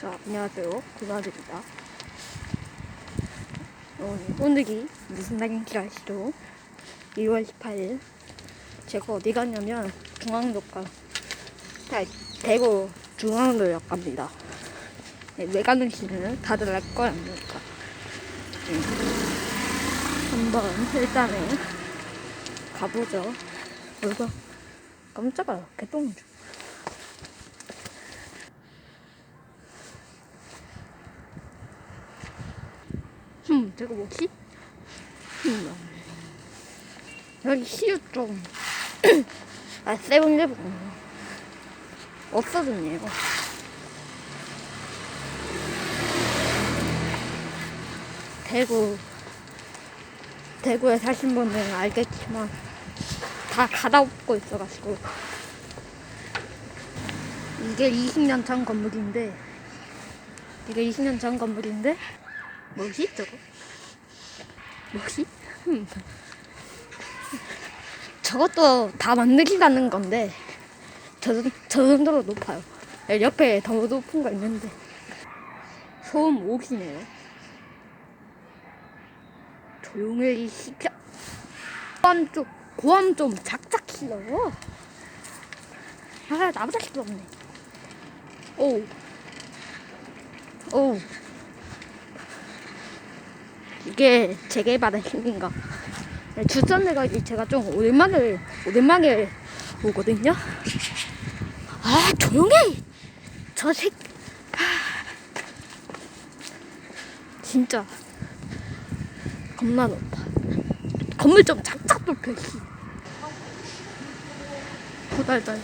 자, 안녕하세요. 고마드입니다. 어, 오늘이 무슨 날인지 아시죠? 2월 18일. 제가 어디 갔냐면 중앙역과 아, 대구 중앙역 갑니다. 네, 왜 가는지는 다들 알 거 아닙니까? 음. 한번 일단은 가보죠. 뭐가 깜짝아, 개똥 좀. 음, 제가 뭐지? 음, 여기 좀. 아, 세븐일레븐. 없어졌네요. 대구, 대구에 사신 분들은 알겠지만, 다 갈아엎고 있어가지고. 이게 20년 전 건물인데, 이게 20년 전 건물인데, 뭐지 저거? 뭐지? 음. 저것도 다 만들기라는 건데 저, 저 정도로 높아요. 네, 옆에 더 높은 거 있는데 소음 5기네요. 조용히 시켜. 고함 좀 고함 좀 작작 실러. 아 나보다 시끄럽네. 오. 오. 이게 재개발의 힘인가? 네, 주전내가 제가 좀 오랜만에 오랜만에 오거든요. 아 조용해. 저 새. 아, 진짜 겁나 높아. 건물 좀 작작 높여. 씨. 고달달.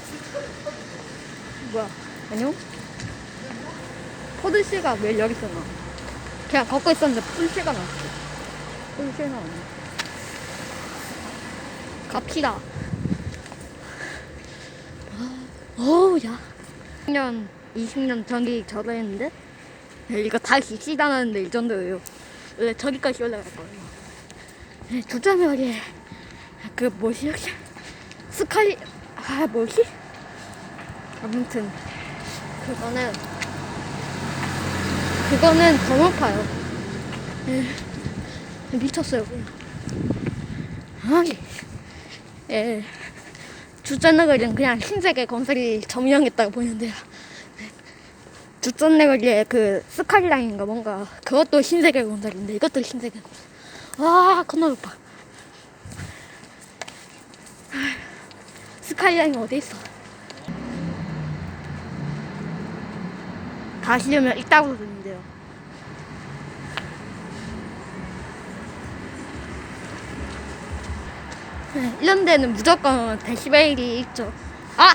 뭐야? 안녕? 포드 씨가 왜 여기 있었나? 그냥 걷고 있었는데 풀새가 나왔 나왔네. 갑시다. 어우, 야. 10년, 20년 전기 저도 했는데, 야, 이거 다 기시다는데 이 정도예요. 원래 저기까지 올라갈 거예요. 네, 주차장에, 그, 뭐지, 스카이, 아, 뭐지? 아무튼, 그거는, 그거는 더 높아요. 예, 미쳤어요. 아니, 예. 주전내거리는 그냥 흰색의 건설이 점령했다고 보는데요. 주전내거리의 그 스카이라인인가 뭔가 그것도 흰색의 건설인데 이것도 흰색의 높아. 아, 스카이라인 어디 있어? 가시려면 이따구로 되는데요. 이런 데는 무조건 데시벨이 있죠. 아!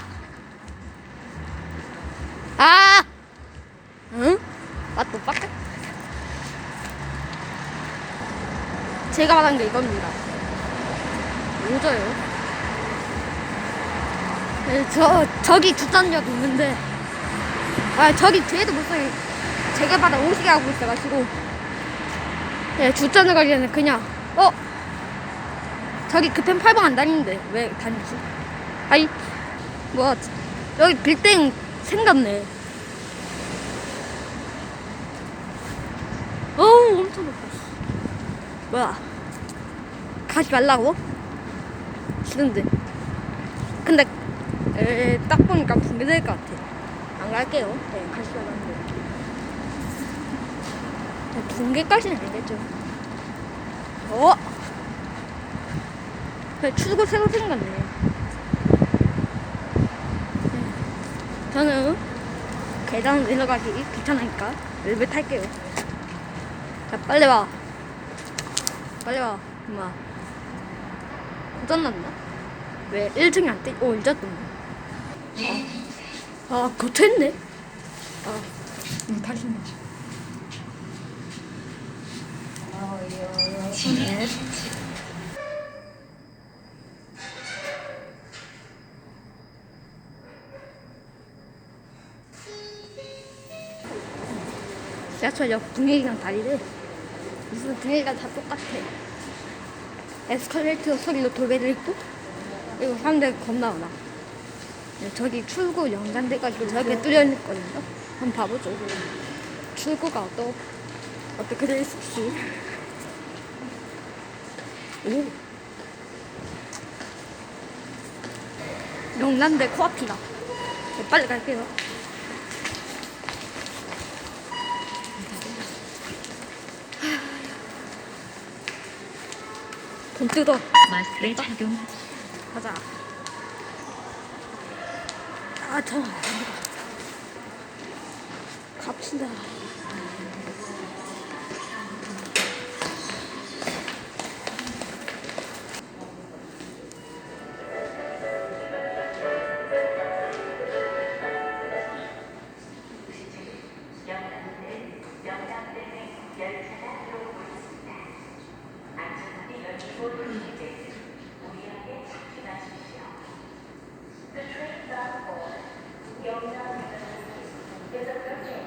아! 응? 아, 또 빡까? 제가 말한 게 이겁니다. 오져요. 네, 저, 저기 주전력 있는데, 아, 저기 뒤에도 벌써 재개발을 오시게 하고 있어가지고, 네, 주전력 거리는 그냥, 어? 저기 급행 8번 안 다니는데 왜 다니지? 아이 뭐 여기 빌딩 생겼네. 어우 엄청 높아. 뭐야? 가지 말라고? 싫은데. 근데 에, 딱 보니까 붕괴될 것 같아. 안 갈게요. 네, 가지 말라는데. 붕괴까지는 아니겠죠. 어? 네, 출구 새로 생겼네. 네. 저는 계단 내려가기 귀찮으니까 엘베 탈게요. 자, 빨리 와. 빨리 와, 엄마. 고장났나? 왜 1층이 안 뜨? 오, 이제 떴네. 아, 아 고쳤네? 아, 음, 다시 네. 지하철역 분위기랑 다르대. 무슨 분위기가 다 똑같아. 에스컬레이터 소리로 도배를 있고, 그리고 사람들 겁나 많아. 네, 저기 출구 연관돼가지고 저렇게 뚫려 있거든요. 한번 봐보죠. 출구가 또 어떻게 될지 오 영남대 코앞이다 네, 빨리 갈게요 돈 뜯어. 마스크를 착용. 가자. 아 잠깐 갑시다 The train stop for Yeongdam University is approaching.